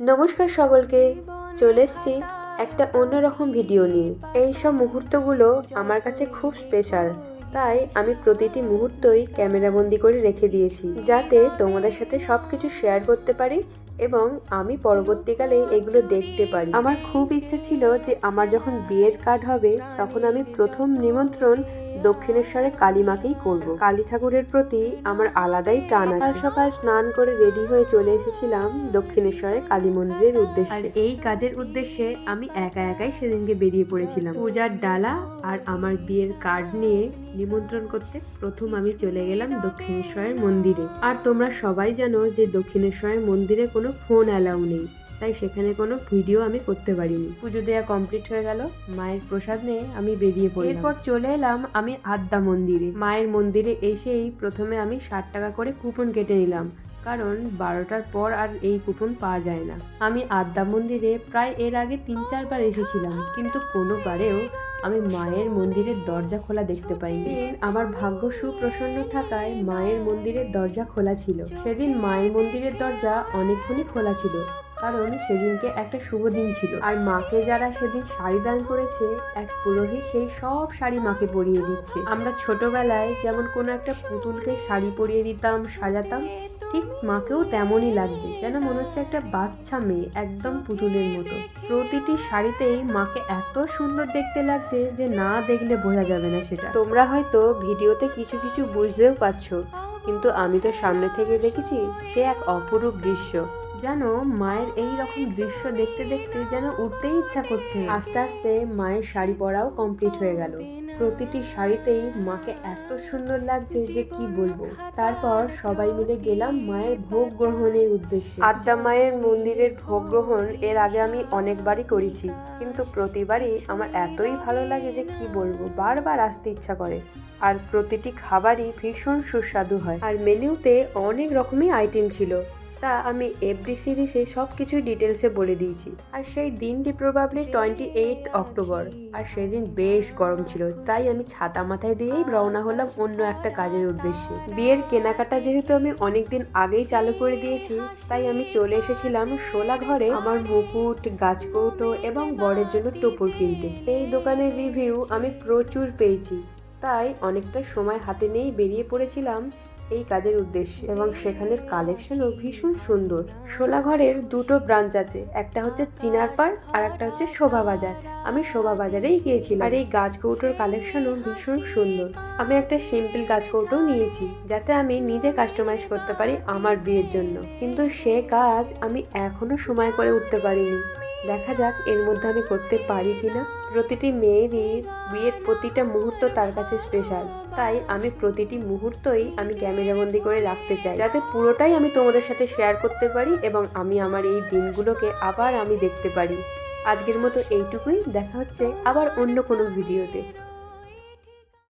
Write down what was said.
নমস্কার সকলকে, চলে এসছি একটা অন্যরকম ভিডিও নিয়ে। এই সব মুহূর্তগুলো আমার কাছে খুব স্পেশাল তাই আমি প্রতিটি মুহূর্তই ক্যামেরাবন্দি করে রেখে দিয়েছি, যাতে তোমাদের সাথে সব কিছু শেয়ার করতে পারি এবং আমি পরবর্তীকালে এগুলো দেখতে পারি। আমার খুব ইচ্ছা ছিল যে আমার যখন বিয়ের কার্ড হবে, তখন আমি প্রথম নিমন্ত্রণ দক্ষিণেশ্বরে কালীমাকেই করব। কালী ঠাকুরের প্রতি আমার আলাদাই টান আছে। সকাল স্নান করে রেডি হয়ে চলে এসেছিলাম দক্ষিণেশ্বরে কালী মন্দিরের উদ্দেশ্যে। এই কাজের উদ্দেশ্যে আমি একা একাই সেদিনকে বেরিয়ে পড়েছিলাম। পূজার ডালা আর আমার বিয়ের কার্ড নিয়ে নিমন্ত্রণ করতে প্রথম আমি চলে গেলাম দক্ষিণেশ্বরের মন্দিরে। আর তোমরা সবাই জানো যে দক্ষিণেশ্বরের মন্দিরে কোনো ফোন অ্যালাউ নেই, তাই সেখানে কোনো ভিডিও আমি করতে পারিনি। পুজো দেওয়া কমপ্লিট হয়ে গেল, মায়ের প্রসাদ নিয়ে আমি বেরিয়ে পড়ি এরপর চলে এলাম আমি আদ্যা মন্দিরে। মায়ের মন্দিরে এসেই প্রথমে আমি ষাট টাকা করে কুপন কেটে নিলাম, কারণ বারোটার পর আর এই কুপন পাওয়া যায় না। আমি আদ্যা মন্দিরে প্রায় এর আগে তিন চারবার এসেছিলাম, কিন্তু কোনোবারেও আমি মায়ের মন্দিরের দরজা খোলা দেখতে পাইনি। আমার ভাগ্য সুপ্রসন্ন থাকায় মায়ের মন্দিরের দরজা খোলা ছিল। সেদিন মায়ের মন্দিরের দরজা অনেকক্ষণই খোলা ছিল, কারণ সেদিনকে একটা শুভ দিন ছিল। আর মাকে যারা সেদিন শাড়ি দান করেছে, এক পুরোহিত সেই সব শাড়ি মাকে পরিয়ে দিচ্ছে। আমরা ছোটবেলায় যেমন কোনো একটা পুতুলকে শাড়ি পরিয়ে দিতাম, সাজাতাম ঠিক মাকেও তেমনই লাগছে যেন মনে হচ্ছে একটা বাচ্চা মেয়ে, একদম পুতুলের মতো। প্রতিটি শাড়িতেই মাকে এত সুন্দর দেখতে লাগছে যে না দেখলে বোঝা যাবে না সেটা। তোমরা হয়তো ভিডিওতে কিছু কিছু বুঝতেও পারছ, কিন্তু আমি তো সামনে থেকে দেখেছি সে এক অপরূপ দৃশ্য। যেন মায়ের এই রকম দৃশ্য দেখতে দেখতে যেন উঠতেই ইচ্ছা করছে। আস্তে আস্তে মায়ের শাড়ি পরাও কমপ্লিট হয়ে গেল। প্রতিটি শাড়িতেই মাকে এত সুন্দর লাগছে যে কি বলব। তারপর সবাই মিলে গেলাম মায়ের ভোগ গ্রহণের উদ্দেশ্যে। আদ্যা মায়ের মন্দিরের ভোগ গ্রহণ এর আগে আমি অনেকবারই করেছি, কিন্তু প্রতিবারই আমার এতই ভালো লাগে যে কি বলব, বারবার আসতে ইচ্ছা করে। আর প্রতিটি খাবারই ভীষণ সুস্বাদু হয়। আর মেনুতে অনেক রকমই আইটেম ছিল। তা আমি এফডি সিরিজে সব কিছুই ডিটেলসে বলে দিয়েছি। আর সেই দিনটি প্রবাবলি টোয়েন্টি এইট অক্টোবর আর সেদিন বেশ গরম ছিল, তাই আমি ছাতা মাথায় দিয়েই রওনা হলাম অন্য একটা কাজের উদ্দেশ্যে। বিয়ের কেনাকাটা যেহেতু আমি অনেকদিন আগেই চালু করে দিয়েছি, তাই আমি চলে এসেছিলাম শোলা ঘরে আমার মুকুট, গাছকৌটো এবং বরের জন্য টোপর কিনতে। এই দোকানের রিভিউ আমি প্রচুর পেয়েছি, তাই অনেকটা সময় হাতে নিয়েই বেরিয়ে পড়েছিলাম। এই কাজের উদ্দেশ্যে এবং সেখানের কালেকশনও ভীষণ সুন্দর। শোলাঘরের দুটো ব্রাঞ্চ আছে, একটা হচ্ছে চিনার পার্ক আর একটা হচ্ছে শোভা বাজার আমি শোভা বাজারেই গিয়েছিলাম। আর এই গাছ কৌটোর কালেকশনও ভীষণ সুন্দর। আমি একটা সিম্পল গাছ কৌটো নিয়েছি, যাতে আমি নিজে কাস্টমাইজ করতে পারি আমার বিয়ের জন্য। কিন্তু সে কাজ আমি এখনও সময় করে উঠতে পারিনি। দেখা যাক এর মধ্যে আমি করতে পারি কিনা। প্রতিটি মেয়েরই বিয়ের প্রতিটা মুহূর্ত তার কাছে স্পেশাল তাই আমি প্রতিটি মুহূর্তই আমি ক্যামেরাবন্দি করে রাখতে চাই। যাতে পুরোটাই আমি তোমাদের সাথে শেয়ার করতে পারি এবং আমি আমার এই দিনগুলোকে আবার আমি দেখতে পারি। আজকের মতো এইটুকুই। দেখা হচ্ছে আবার অন্য কোনো ভিডিওতে।